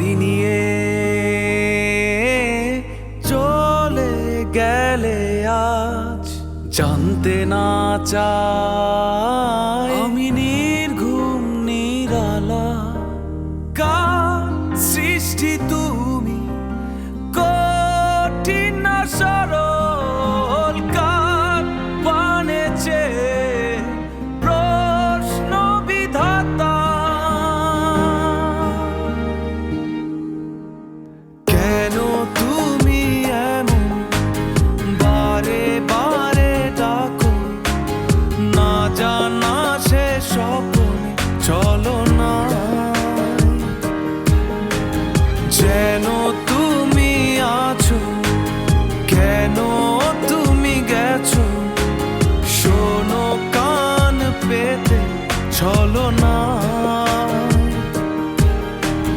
হারি নিয়ে চলে গেলে আজ জানতে না চাই আমি নির্ঘুম, নিরালা কার সৃষ্টি তুমি। কঠিন সরল পেতে চলো না।